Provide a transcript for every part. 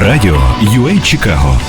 Радіо UA Чикаго.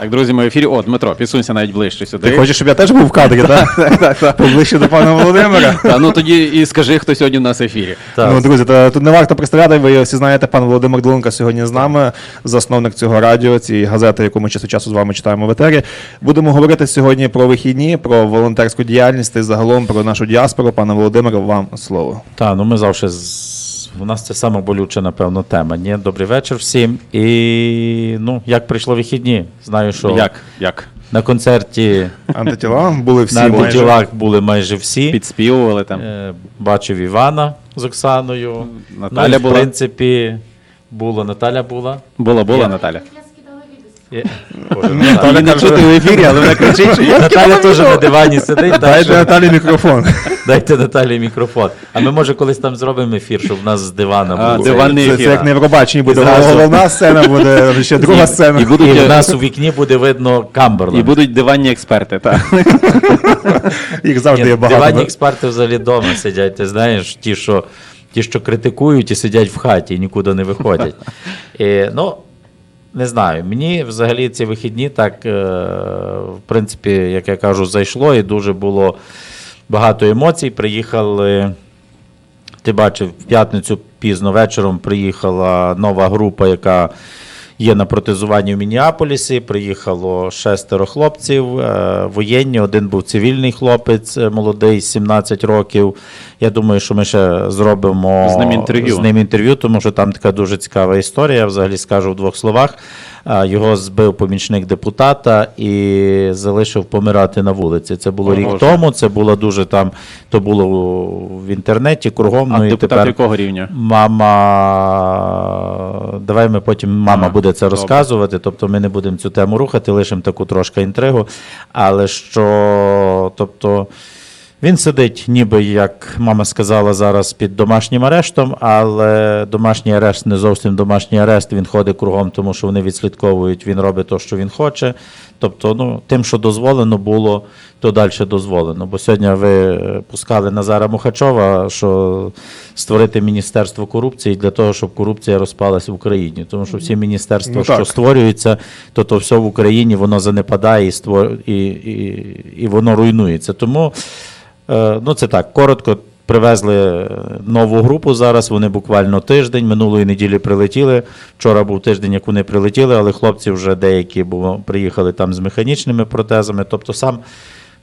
Так, друзі, ми в ефірі. О, Дмитро, підсунься навіть ближче сюди. Ти хочеш, щоб я теж був в кадрі, так? Поближче до пана Володимира. Та, ну тоді і скажи, хто сьогодні у нас в ефірі. Ну, друзі, тут не варто представляти, ви всі знаєте, пан Володимир Долунка сьогодні з нами, засновник цього радіо, цієї газети, яку ми час від часу з вами читаємо в етері. Будемо говорити сьогодні про вихідні, про волонтерську діяльність і загалом про нашу діаспору. Пане Володимире, вам слово. Так, ну ми завжди з... у нас це саме болюча, напевно, тема. Ні? Добрий вечір всім. І ну, як прийшло вихідні? Знаю, що Як? Як? на концерті Антитіла були всі на майже. антитілах були майже всі. Підспівували там. Е, Бачив Івана з Оксаною. Наталя ну, і, була. В принципі, було, Наталя була. Була, була Наталя. Наталя. Не чути в ефірі, але вона кричить, що я Наталя теж на дивані сидить. Дайте. Наталі мікрофон. Дайте Наталі мікрофон. А ми, може, колись там зробимо ефір, щоб в нас з дивана диванний Це, ефір. це як не в Робаченні буде головна сцена, буде ще друга сцена. І в е, нас у вікні буде видно Камберленд. і будуть диванні експерти. Так. Їх завжди є багато. Диванні експерти взагалі вдома сидять, ти знаєш, ті, що, ті, що критикують і сидять в хаті і нікуди не виходять. І, ну, не знаю, мені взагалі ці вихідні так, е, в принципі, як я кажу, зайшло і дуже було багато емоцій. Приїхали. Ти бачив, в п'ятницю пізно вечором приїхала нова група, яка є на протезуванні в Мініаполісі. Приїхало шестеро хлопців, е, воєнні. Один був цивільний хлопець, е, молодий, 17 років. Я думаю, що ми ще зробимо З ним інтерв'ю. з ним інтерв'ю, тому що там така дуже цікава історія. Я взагалі скажу в двох словах. Його збив помічник депутата і залишив помирати на вулиці. Це було О, рік Боже. тому. Це було дуже там. То було в інтернеті кругом. А ну і депутат тепер якого рівня? мама. Давай ми потім мама А, буде це добре. розказувати. Тобто ми не будемо цю тему рухати, лишимо таку трошки інтригу. Але що, тобто. Він сидить, ніби як мама сказала зараз під домашнім арештом, але домашній арешт не зовсім домашній арешт. Він ходить кругом, тому що вони відслідковують, він робить те, що він хоче. Тобто, ну, тим, що дозволено було, то далі дозволено. Бо сьогодні ви е, пускали Назара Мухачова, що створити міністерство корупції для того, щоб корупція розпалась в Україні. Тому що всі міністерства, Ну, що створюються, то то все в Україні воно занепадає і, створ... і, і, і воно руйнується. Тому Ну, це так, коротко. Привезли е, нову групу зараз. Вони буквально тиждень. Минулої неділі прилетіли. Вчора був тиждень, як вони прилетіли, але хлопці вже деякі було, приїхали там з механічними протезами. Тобто сам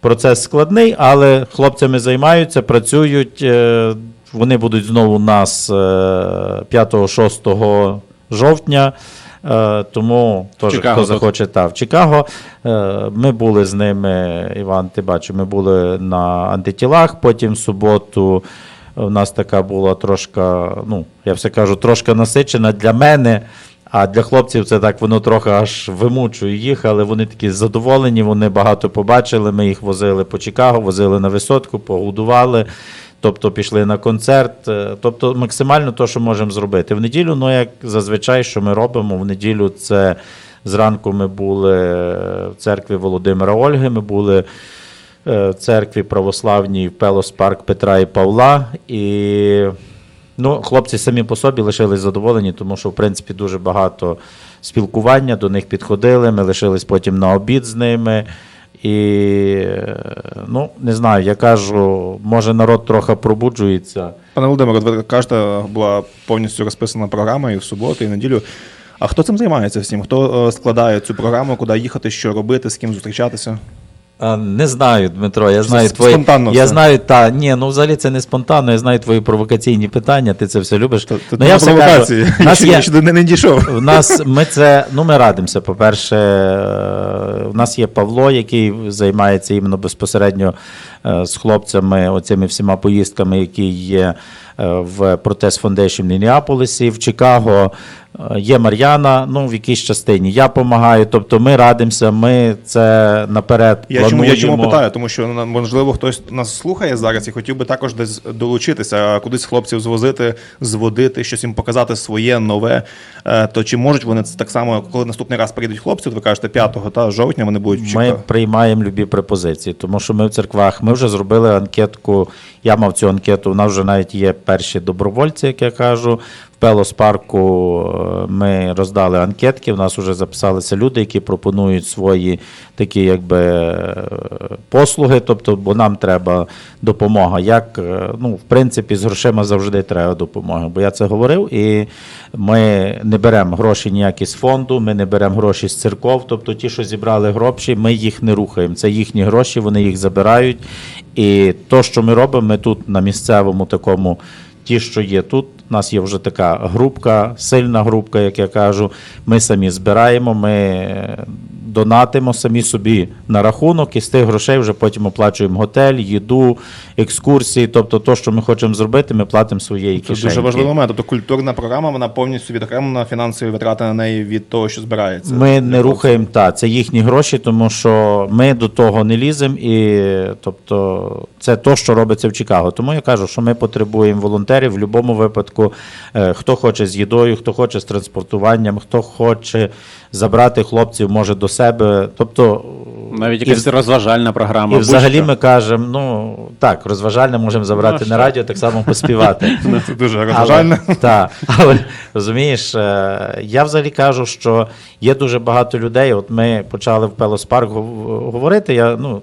процес складний, але хлопцями займаються, працюють. Е, Вони будуть знову у нас е, 5-6 жовтня. Е, Тому теж, Чикаго хто захоче та, в Чикаго. Е, Ми були з ними, Іван, ти бачив, ми були на антитілах. Потім в суботу у нас така була трошка, ну, я все кажу, трошки насичена для мене. А для хлопців це так воно трохи аж вимучує їх, але вони такі задоволені, вони багато побачили. Ми їх возили по Чикаго, возили на висотку, погодували. Тобто пішли на концерт, е, тобто максимально те, що можемо зробити. В неділю, ну як зазвичай, що ми робимо, в неділю це зранку ми були в церкві Володимира Ольги, ми були е, в церкві православній в Пелос Парк Петра і Павла. І ну, хлопці самі по собі лишились задоволені, тому що, в принципі, дуже багато спілкування, до них підходили, ми лишились потім на обід з ними. І ну, не знаю, я кажу, може народ трохи пробуджується. Пане Володимире, ви кажете, була повністю розписана програма і в суботу, і в неділю. А хто цим займається всім? Хто е, складає цю програму, куди їхати, що робити, з ким зустрічатися? А, Не знаю, Дмитро, я знаю твої. спонтанно Я все. знаю, та ні, ну взагалі це не спонтанно. Я знаю твої провокаційні питання, ти це все любиш. Тут ну, я все провокації. кажу, нас є, ще не, дійшов. в нас ми це, ну ми радимося. По-перше, е, в нас є Павло, який займається іменно безпосередньо е, з хлопцями, оцими всіма поїздками, які є в Протест Foundation в Мінneаполісі, в Чикаго. Е, Є Мар'яна, ну в якійсь частині. Я допомагаю. Тобто ми радимося, ми це наперед Я чому, я чому питаю? Тому що можливо хтось нас слухає зараз і хотів би також десь долучитися, кудись хлопців звозити, зводити, щось їм показати своє нове. Е, То чи можуть вони це так само, коли наступний раз приїдуть хлопці, ви кажете 5 та, жовтня, вони будуть в Ми приймаємо любі пропозиції, тому що ми в церквах, ми вже зробили анкетку. Я мав цю анкету. У нас вже навіть є перші добровольці, як я кажу. В Пелос-парку е, ми роздали анкетки. У нас вже записалися люди, які пропонують свої такі якби е, послуги. Тобто, бо нам треба допомога. Як е, ну, в принципі, з грошима завжди треба допомога. Бо я це говорив, і ми не беремо гроші ніякі з фонду, ми не беремо гроші з церков. Тобто, ті, що зібрали гроші, ми їх не рухаємо. Це їхні гроші, вони їх забирають. І то, що ми робимо, ми тут на місцевому такому ті, що є тут. У нас є вже така групка, сильна групка, як я кажу. Ми самі збираємо, ми донатимо самі собі на рахунок, і з тих грошей вже потім оплачуємо готель, їду, екскурсії. Тобто, то, що ми хочемо зробити, ми платимо своєї Це дуже важливий момент. Тобто культурна програма, вона повністю відокремлена фінансові витрати на неї від того, що збирається. Ми не рухаємо та це їхні гроші, тому що ми до того не ліземо, і тобто це то, що робиться в Чикаго. Тому я кажу, що ми потребуємо волонтерів в будь-якому випадку. Е, Хто хоче з їдою, хто хоче з транспортуванням, хто хоче забрати хлопців, може до себе. Тобто Навіть і якась розважальна програма. І взагалі ми кажемо, ну так, розважальне можемо забрати Ну, на радіо, так само поспівати. Це дуже розважально. Але, але розумієш, е, я взагалі кажу, що є дуже багато людей. От ми почали в Пелос Парк говорити. Я ну.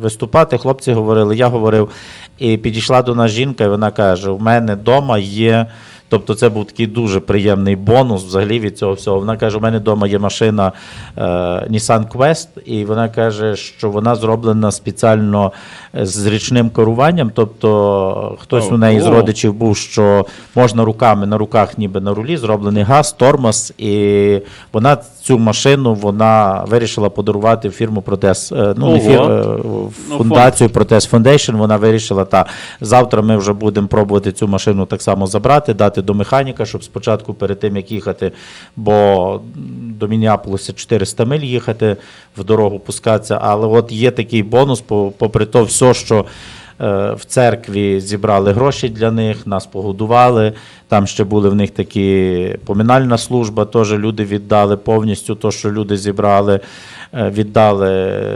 Виступати, хлопці говорили, я говорив, і підійшла до нас жінка, і вона каже: у мене вдома є. Тобто це був такий дуже приємний бонус взагалі від цього всього. Вона каже: у мене вдома є машина е, Nissan Quest, і вона каже, що вона зроблена спеціально е, з річним керуванням. Тобто хтось О, у неї з родичів був, що можна руками на руках, ніби на рулі, зроблений газ, тормоз, і вона цю машину вона вирішила подарувати в фірму Протез. е, Ну, не фір, е, Ну, фундацію Протез Foundation. Вона вирішила та завтра ми вже будемо пробувати цю машину так само забрати, дати до механіка, щоб спочатку перед тим як їхати, бо до Мініаполіса 400 миль їхати в дорогу пускатися. Але от є такий бонус, попри то все, що. Е, В церкві зібрали гроші для них, нас погодували. Там ще були в них такі поминальна служба, теж люди віддали повністю то, що люди зібрали, е, віддали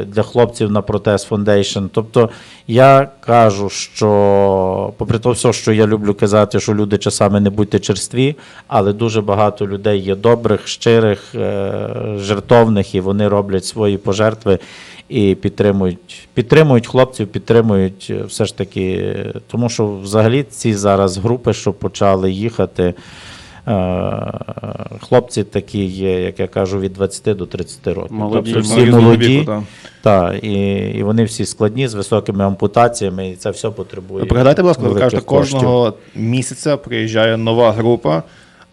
для хлопців на Протез Foundation. Тобто я кажу, що, попри те все, що я люблю казати, що люди часами не будьте черстві, але дуже багато людей є добрих, щирих, е, жертовних, і вони роблять свої пожертви і підтримують, підтримують хлопців, підтримують е, все ж таки, тому що взагалі ці зараз групи, що почали їхати. е, Хлопці такі є, як я кажу, від 20 до 30 років. Молоді, тобто всі молоді, віку, так. та, і, і вони всі складні з високими ампутаціями, і це все потребує. Пригадайте, будь ласка, ви кажете, коштів. кожного місяця приїжджає нова група,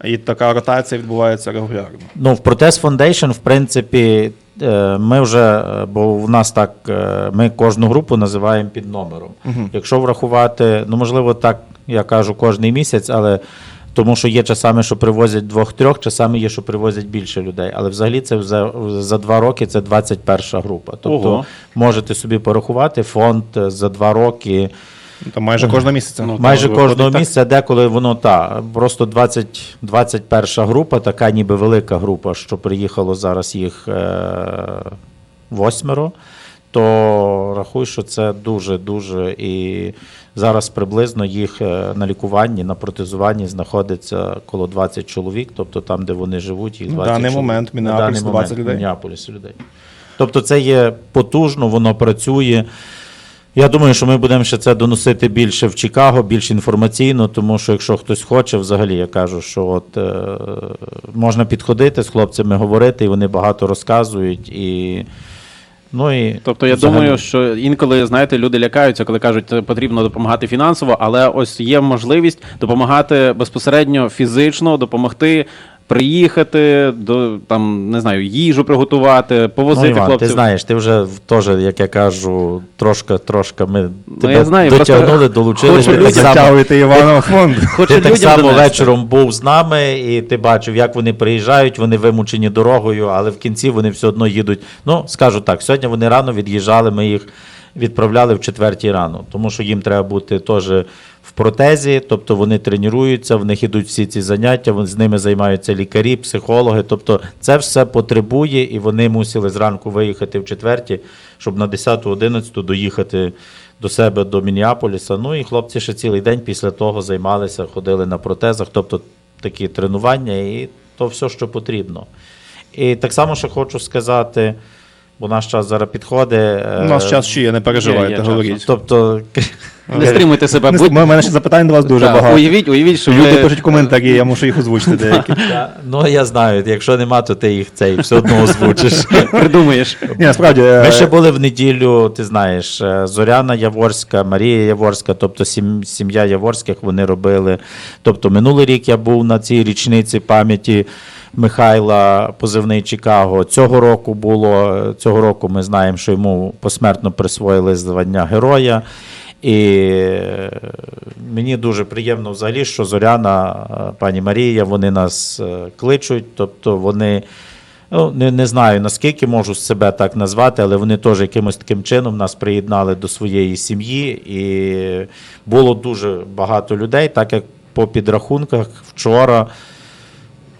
і така ротація відбувається регулярно. Ну, в Протез Foundation, в принципі, ми вже, е, бо в нас так, е, ми кожну групу називаємо під номером. Якщо врахувати, ну можливо, так я кажу кожний місяць, але тому що є часами, що привозять двох-трьох, часами є, що привозять більше людей. Але взагалі це за, за два роки це 21 група. Тобто Ого. можете собі порахувати фонд е, за два роки. Там майже кожного місяця. Ну, Майже виходить кожного так. місця, деколи воно та просто 20, 21 група, така ніби велика група, що приїхало зараз їх е, восьмеро, то рахуй, що це дуже-дуже. І зараз приблизно їх е, на лікуванні, на протезуванні знаходиться коло 20 чоловік, тобто там, де вони живуть, їх На 20 даний чоловік. момент Мінеаполіс 20 людей. Мінеаполіс людей. Тобто це є потужно, воно працює. Я думаю, що ми будемо ще це доносити більше в Чикаго, більш інформаційно, тому що якщо хтось хоче, взагалі я кажу, що от е, можна підходити з хлопцями, говорити, і вони багато розказують. І, ну, і Тобто я взагалі- думаю, що інколи, знаєте, люди лякаються, коли кажуть, «Е, потрібно допомагати фінансово, але ось є можливість допомагати безпосередньо фізично, допомогти. Приїхати до там не знаю, їжу приготувати, повозити ну, Іван, хлопців. ти знаєш, ти вже теж, як я кажу, трошки, трошки ми тебе я знаю, дотягнули, долучили. хочу Ти так людям само, Затягуєте Івана фонд. Хочу ти так само донести. вечором був з нами, і ти бачив, як вони приїжджають, вони вимучені дорогою, але в кінці вони все одно їдуть. Ну, скажу так, сьогодні вони рано від'їжджали, ми їх відправляли в четвертій рано, тому що їм треба бути теж протезі, тобто вони тренуються, в них ідуть всі ці заняття, з ними займаються лікарі, психологи. Тобто це все потребує, і вони мусили зранку виїхати в четвертій, щоб на 10-11 доїхати до себе до Мініаполіса. Ну і хлопці ще цілий день після того займалися, ходили на протезах, тобто такі тренування, і то все, що потрібно. І так само ще хочу сказати, бо наш час зараз підходить. У нас час ще є, не переживайте, є час. говоріть. Тобто, Не стримуйте себе. У мене ще запитань до вас дуже Так, багато. Уявіть, уявіть, що Люди ви... пишуть коментарі, я мушу їх озвучити деякі. ну я знаю, якщо нема, то ти їх цей все одно озвучиш. придумаєш. Ні, насправді. е, Ми ще були в неділю, ти знаєш, е, Зоряна Яворська, Марія Яворська, тобто сім'я Яворських вони робили. Тобто минулий рік я був на цій річниці пам'яті Михайла, позивний Чикаго. Цього року було, цього року ми знаємо, що йому посмертно присвоїли звання героя. І е, мені дуже приємно взагалі, що Зоряна, е, пані Марія, вони нас е, кличуть, тобто вони. Ну, не, не знаю, наскільки можу себе так назвати, але вони теж якимось таким чином нас приєднали до своєї сім'ї. І було дуже багато людей, так як по підрахунках вчора.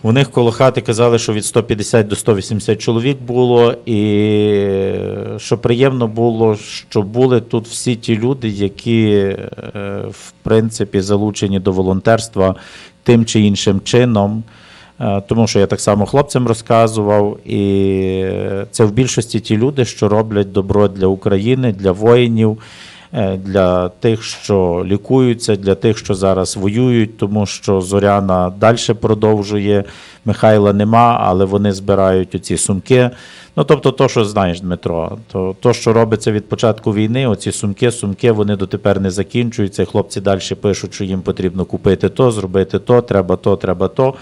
У них коло хати казали, що від 150 до 180 чоловік було, і що приємно було, що були тут всі ті люди, які е, в принципі залучені до волонтерства тим чи іншим чином. Е, Тому що я так само хлопцям розказував, і це в більшості ті люди, що роблять добро для України, для воїнів, е, для тих, що лікуються, для тих, що зараз воюють, тому що Зоряна далі продовжує. Михайла нема, але вони збирають оці сумки. Ну, тобто, то, що знаєш, Дмитро, то, то, що робиться від початку війни, оці сумки, сумки, вони дотепер не закінчуються. Хлопці далі пишуть, що їм потрібно купити то, зробити то, треба то, треба то.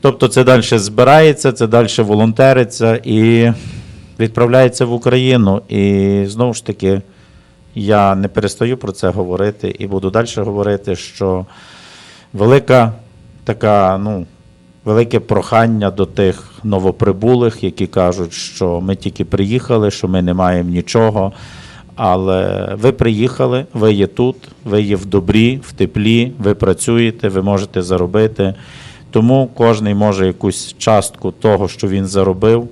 Тобто це далі збирається, це далі волонтериться і відправляється в Україну. І знову ж таки, я не перестаю про це говорити і буду далі говорити, що велика така, ну, велике прохання до тих новоприбулих, які кажуть, що ми тільки приїхали, що ми не маємо нічого. Але ви приїхали, ви є тут, ви є в добрі, в теплі, ви працюєте, ви можете заробити. Тому кожен може якусь частку того, що він заробив,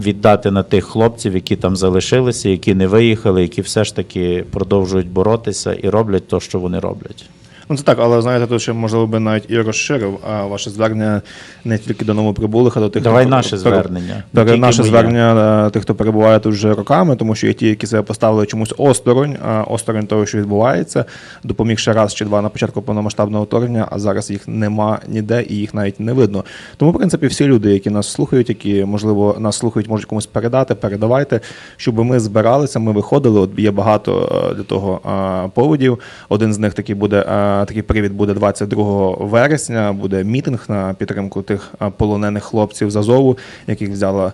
віддати на тих хлопців, які там залишилися, які не виїхали, які все ж таки продовжують боротися і роблять те, що вони роблять. Ну це так, але знаєте, тут ще можливо би навіть і розширив а, ваше звернення не тільки до новоприбулих, а до тих, Давай хто- наше звернення, не пере- наше моє. звернення е, тих, хто перебуває тут вже роками, тому що є ті, які себе поставили чомусь осторонь, а, осторонь того, що відбувається, допоміг ще раз чи два на початку повномасштабного вторгнення, а зараз їх нема ніде і їх навіть не видно. Тому, в принципі, всі люди, які нас слухають, які можливо нас слухають, можуть комусь передати, передавайте, щоб ми збиралися, ми виходили. От є багато е, для того е, поводів. Один з них такий буде такий привід буде 22 вересня. Буде мітинг на підтримку тих е, полонених хлопців з Азову, яких взяла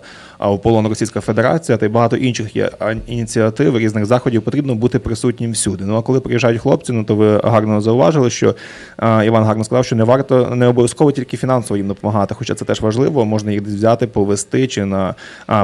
в полон Російська Федерація, та й багато інших є ініціатив, різних заходів. Потрібно бути присутнім всюди. Ну а коли приїжджають хлопці, ну то ви гарно зауважили, що Іван гарно сказав, що не варто не обов'язково тільки фінансово їм допомагати, хоча це теж важливо. Можна їх десь взяти, повести чи на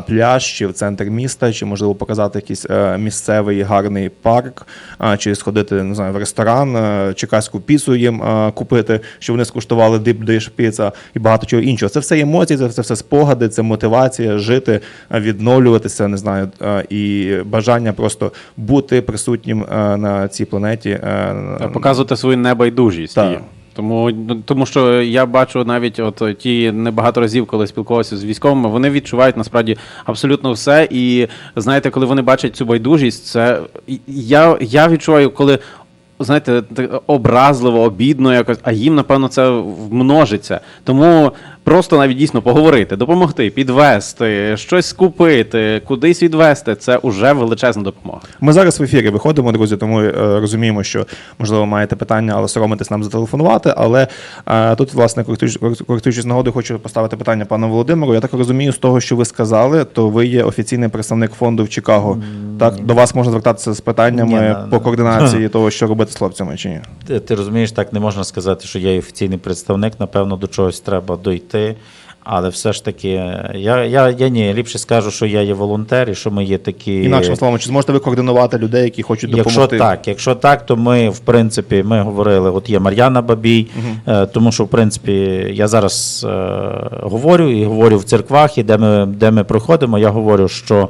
пляж, чи в центр міста, чи можливо показати якийсь е, місцевий гарний парк, а, чи сходити не знаю в ресторан, е, чекаську піцу їм купити, щоб вони скуштували дип диш піца і багато чого іншого. Це все емоції, це все спогади, це мотивація жити, е, відновлюватися, не знаю, е, і бажання просто бути присутнім е, на цій планеті. Показувати свою небайдужість. Так. Тому, ну, тому що я бачу навіть от ті небагато разів, коли спілкувався з військовими, вони відчувають насправді абсолютно все. І знаєте, коли вони бачать цю байдужість, це я, я відчуваю, коли. Знаєте, образливо, обідно якось, а їм, напевно, це множиться. Тому просто навіть дійсно поговорити, допомогти, підвести, щось купити, кудись відвести це вже величезна допомога. Ми зараз в ефірі виходимо, друзі, тому е, розуміємо, що можливо маєте питання, але соромитесь нам зателефонувати. Але е, тут, власне, користуючись нагодою, хочу поставити питання пану Володимиру. Я так розумію, з того, що ви сказали, то ви є офіційний представник фонду в Чикаго. Так, до вас можна звертатися з питаннями Ні, на- по координації того, що робити з хлопцями, чи ні? Ти, ти розумієш, так не можна сказати, що я є офіційний представник, напевно, до чогось треба дойти. Але все ж таки, я, я, я ні, ліпше скажу, що я є волонтер і що ми є такі. Інакшими словами, чи зможете ви координувати людей, які хочуть Якщо так, якщо так, то ми, в принципі, ми говорили, от є Мар'яна Бабій, е, тому що, в принципі, я зараз е, говорю і говорю в церквах, і де ми, де ми проходимо, я говорю, що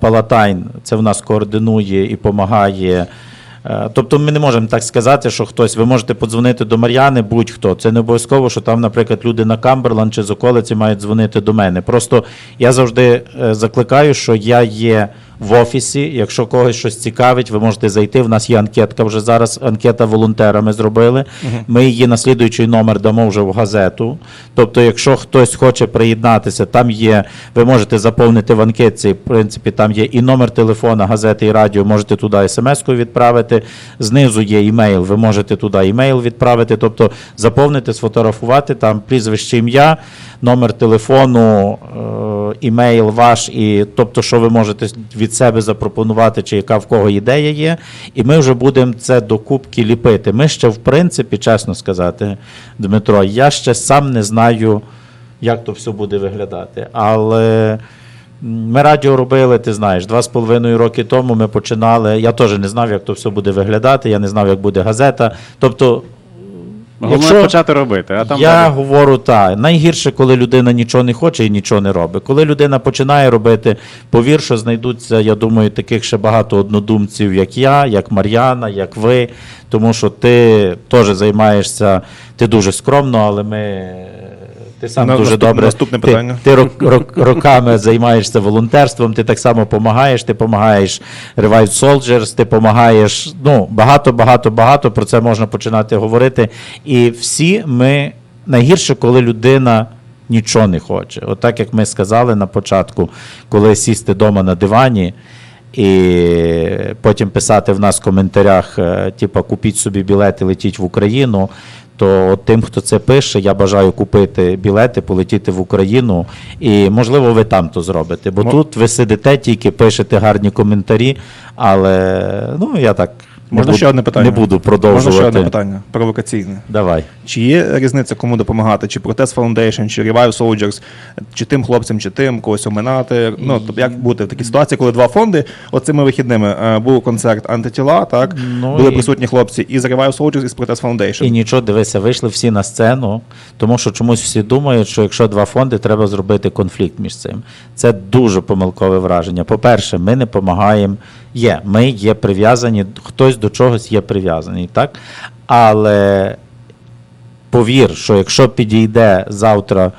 Палатайн це в нас координує і допомагає Е, Тобто ми не можемо так сказати, що хтось, ви можете подзвонити до Мар'яни, будь-хто. Це не обов'язково, що там, наприклад, люди на Камберланд чи з околиці мають дзвонити до мене. Просто я завжди е, закликаю, що я є в офісі. Якщо когось щось цікавить, ви можете зайти. В нас є анкетка вже зараз. Анкета волонтера ми зробили. Ми її на слідуючий номер дамо вже в газету. Тобто, якщо хтось хоче приєднатися, там є, ви можете заповнити в анкетці. В принципі, там є і номер телефона, газети і радіо. Можете туди смс-ку відправити. Знизу є імейл. Ви можете туди імейл відправити. Тобто заповнити, сфотографувати там прізвище ім'я, номер телефону, е, імейл ваш, і тобто, що ви можете від себе запропонувати, чи яка в кого ідея є, і ми вже будемо це до кубки ліпити. Ми ще, в принципі, чесно сказати, Дмитро, я ще сам не знаю, як то все буде виглядати. Але ми радіо робили, ти знаєш, два з половиною роки тому ми починали. Я теж не знав, як то все буде виглядати, я не знав, як буде газета. Тобто, Головне Якщо- почати робити, а там я далі. говорю так. Найгірше, коли людина нічого не хоче і нічого не робить. Коли людина починає робити, повір, що знайдуться, я думаю, таких ще багато однодумців, як я, як Мар'яна, як ви. Тому що ти теж займаєшся, ти дуже скромно, але ми. Ти сам На- дуже наступ- добре. наступне ти, питання. Ти рок, рок, роками займаєшся волонтерством, ти так само допомагаєш, ти допомагаєш Revive Soldiers, ти допомагаєш. Ну, багато, багато, багато про це можна починати говорити. І всі ми найгірше, коли людина. Нічого не хоче. От так як ми сказали на початку, коли сісти вдома на дивані і потім писати в нас в коментарях, е, типа купіть собі білети, летіть в Україну. То тим, хто це пише, я бажаю купити білети, полетіти в Україну, і можливо ви там то зробите. Бо Мо- тут ви сидите, тільки пишете гарні коментарі, але ну я так Можна буду, ще одне питання? не буду Можна продовжувати. ще одне питання, провокаційне. Давай. Чи є різниця, кому допомагати? Чи Protest Foundation, чи Revive Soldiers, чи тим хлопцям, чи тим, когось оминати? Ну, тобто як бути в такій ситуації, коли два фонди, оцими вихідними е, був концерт антитіла, так? Ну, Були і- присутні хлопці із Revive Soldiers, і з Protest Foundation. І нічого, дивися, вийшли всі на сцену, тому що чомусь всі думають, що якщо два фонди, треба зробити конфлікт між цим. Це дуже помилкове враження. По-перше, ми не допомагаємо. Є, ми є прив'язані, хтось до чогось є прив'язаний, так? Але повір, що якщо підійде завтра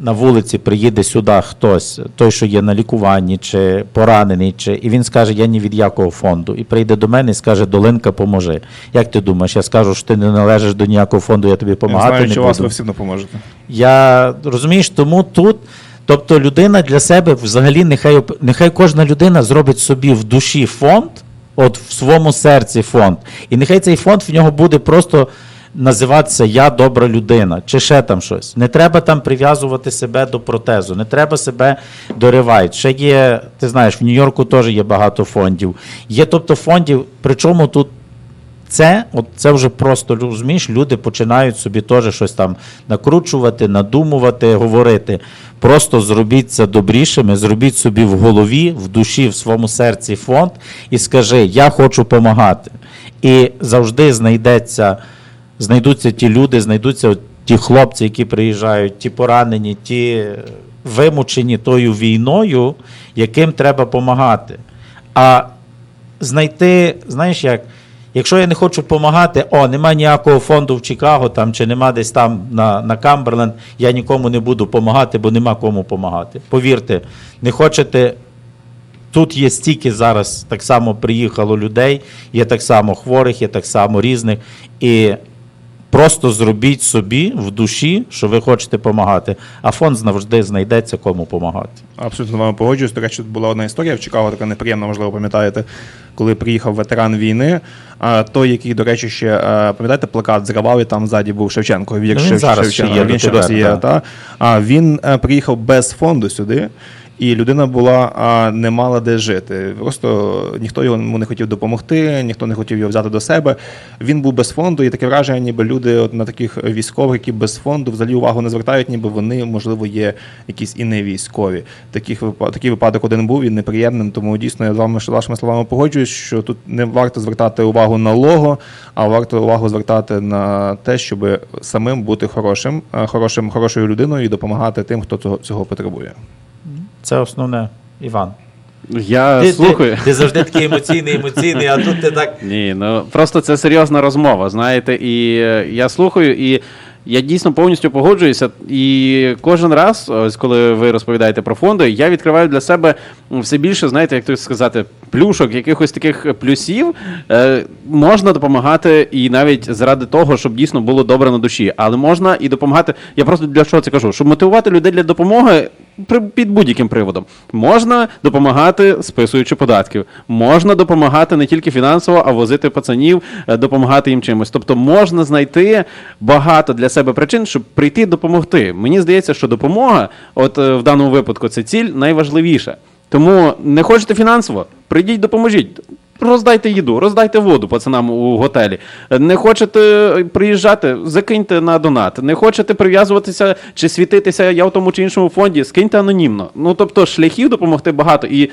на вулиці, приїде сюди хтось, той, що є на лікуванні, чи поранений, чи, і він скаже, я ні від якого фонду, і прийде до мене і скаже, Долинка, поможи. Як ти думаєш, я скажу, що ти не належиш до ніякого фонду, я тобі Я допомагати знаю, не що буду. вас ви всім допоможете. Я розумієш, тому тут. Тобто людина для себе взагалі нехай нехай кожна людина зробить собі в душі фонд, от в своєму серці фонд. І нехай цей фонд в нього буде просто називатися Я добра людина, чи ще там щось. Не треба там прив'язувати себе до протезу, не треба себе до ревайт. Ще є, ти знаєш, в Нью-Йорку теж є багато фондів. Є тобто фондів, причому тут це, от це вже просто розумієш, люди починають собі теж щось там накручувати, надумувати, говорити. Просто зробіть це добрішими, зробіть собі в голові, в душі, в своєму серці фонд і скажи, я хочу допомагати. І завжди знайдеться, знайдуться ті люди, знайдуться ті хлопці, які приїжджають, ті поранені, ті вимучені тою війною, яким треба допомагати. А знайти, знаєш як, якщо я не хочу допомагати, о, нема ніякого фонду в Чикаго там, чи нема десь там на, на Камберленд, я нікому не буду допомагати, бо нема кому допомагати. Повірте, не хочете. Тут є стільки зараз так само приїхало людей, є так само хворих, є так само різних. І просто зробіть собі в душі, що ви хочете допомагати, а фонд завжди знайдеться кому допомагати. Абсолютно з вами погоджуюсь. До речі, була одна історія в Чикаго, така неприємна, можливо, пам'ятаєте, коли приїхав ветеран війни. А той, який, до речі, ще е, пам'ятаєте, плакат зривав, і там ззаді був Шевченко. Він Шев- зараз ще є він ще досі є. Та? А він е, приїхав без фонду сюди. І людина була а, не мала де жити. Просто ніхто йому не хотів допомогти, ніхто не хотів його взяти до себе. Він був без фонду, і таке враження, ніби люди от на таких військових, які без фонду, взагалі увагу не звертають, ніби вони, можливо, є якісь і не військові. Таких такий випадок один був він неприємним. Тому дійсно я з вами вашими словами погоджуюсь, що тут не варто звертати увагу на лого, а варто увагу звертати на те, щоб самим бути хорошим, хорошим, хорошою людиною і допомагати тим, хто цього, цього потребує. Це основне, Іван. Я Ти, слухаю. ти, ти завжди такий емоційний, емоційний, а тут ти так. Ні, ну просто це серйозна розмова, знаєте, і е, я слухаю, і я дійсно повністю погоджуюся. І кожен раз, ось коли ви розповідаєте про фонди, я відкриваю для себе все більше, знаєте, як то сказати, плюшок, якихось таких плюсів. Е, можна допомагати і навіть заради того, щоб дійсно було добре на душі. Але можна і допомагати. Я просто для чого це кажу? Щоб мотивувати людей для допомоги. При, під будь-яким приводом можна допомагати, списуючи податків, можна допомагати не тільки фінансово, а возити пацанів, е, допомагати їм чимось. Тобто можна знайти багато для себе причин, щоб прийти допомогти. Мені здається, що допомога, от е, в даному випадку, це ціль найважливіша. Тому не хочете фінансово, прийдіть, допоможіть. Роздайте їду, роздайте воду пацанам у готелі. Не хочете приїжджати, закиньте на донат. Не хочете прив'язуватися чи світитися я в тому чи іншому фонді, скиньте анонімно. Ну тобто шляхів допомогти багато. І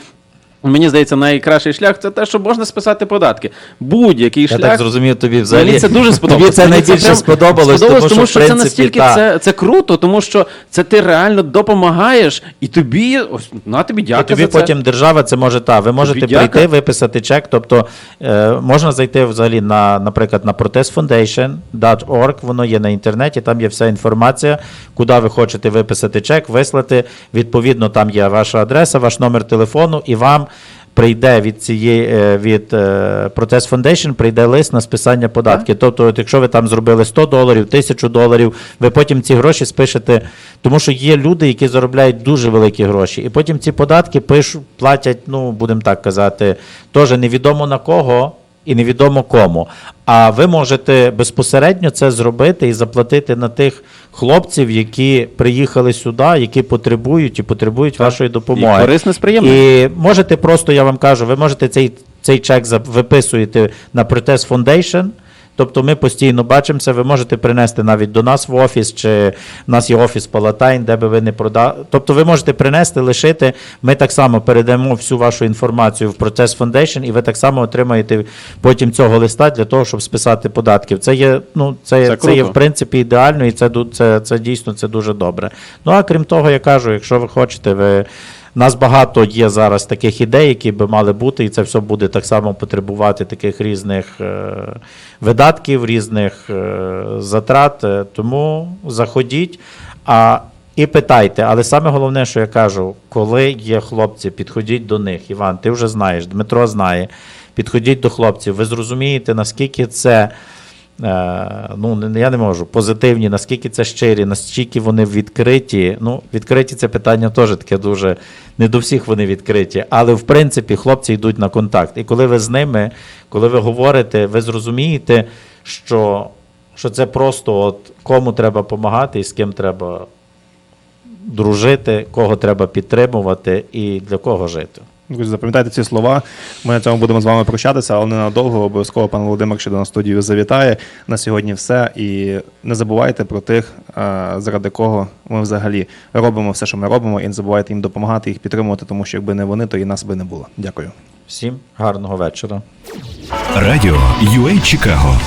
мені здається, найкращий шлях це те, що можна списати податки. Будь-який Я шлях. так зрозумів, тобі взагалі. Мені це дуже сподобалось. Тобі це найбільше прям сподобалось, тому що, тому в принципі, це настільки та. це, це круто, тому що це ти реально допомагаєш, і тобі ось на тобі І тобі за це. потім держава це може та. Ви можете Тобі прийти, дяка. виписати чек. Тобто е, можна зайти взагалі на, наприклад, на protestfoundation.org, воно є на інтернеті, там є вся інформація, куди ви хочете виписати чек, вислати. Відповідно, там є ваша адреса, ваш номер телефону, і вам. Прийде від цієї е, від е, Protest Foundation прийде лист на списання податків. Тобто, от якщо ви там зробили 100 доларів, 1000 доларів, ви потім ці гроші спишете, тому що є люди, які заробляють дуже великі гроші, і потім ці податки пишуть, платять, ну будемо так казати, теж невідомо на кого і невідомо кому. А ви можете безпосередньо це зробити і заплатити на тих хлопців, які приїхали сюди, які потребують і потребують вашої допомоги. І корисне сприємне. І можете просто, я вам кажу, ви можете цей, цей чек виписуєте на Protest Foundation. Тобто ми постійно бачимося, ви можете принести навіть до нас в офіс, чи в нас є офіс Палатайн, де би ви не продали. Тобто ви можете принести, лишити. Ми так само передамо всю вашу інформацію в Protest Foundation, і ви так само отримаєте потім цього листа для того, щоб списати податків. Це є, ну, це, Це це, є в принципі ідеально, і це, це, це дійсно це дуже добре. Ну а крім того, я кажу, якщо ви хочете, ви. Нас багато є зараз таких ідей, які би мали бути, і це все буде так само потребувати таких різних е, видатків, різних е, затрат. Е, Тому заходіть а, і питайте. Але саме головне, що я кажу, коли є хлопці, підходіть до них. Іван, ти вже знаєш, Дмитро знає. Підходіть до хлопців, ви зрозумієте, наскільки це. Е, ну, я не можу. Позитивні, наскільки це щирі, наскільки вони відкриті. Ну, відкриті це питання теж таке дуже. Не до всіх вони відкриті. Але в принципі хлопці йдуть на контакт. І коли ви з ними, коли ви говорите, ви зрозумієте, що, що це просто от кому треба допомагати і з ким треба дружити, кого треба підтримувати і для кого жити. Друзі, запам'ятайте ці слова. Ми на цьому будемо з вами прощатися, але ненадовго обов'язково пан Володимир ще до нас студію завітає. На сьогодні все. І не забувайте про тих, е, заради кого ми взагалі робимо все, що ми робимо, і не забувайте їм допомагати, їх підтримувати, тому що якби не вони, то і нас би не було. Дякую. Всім гарного вечора. Радіо UA Чикаго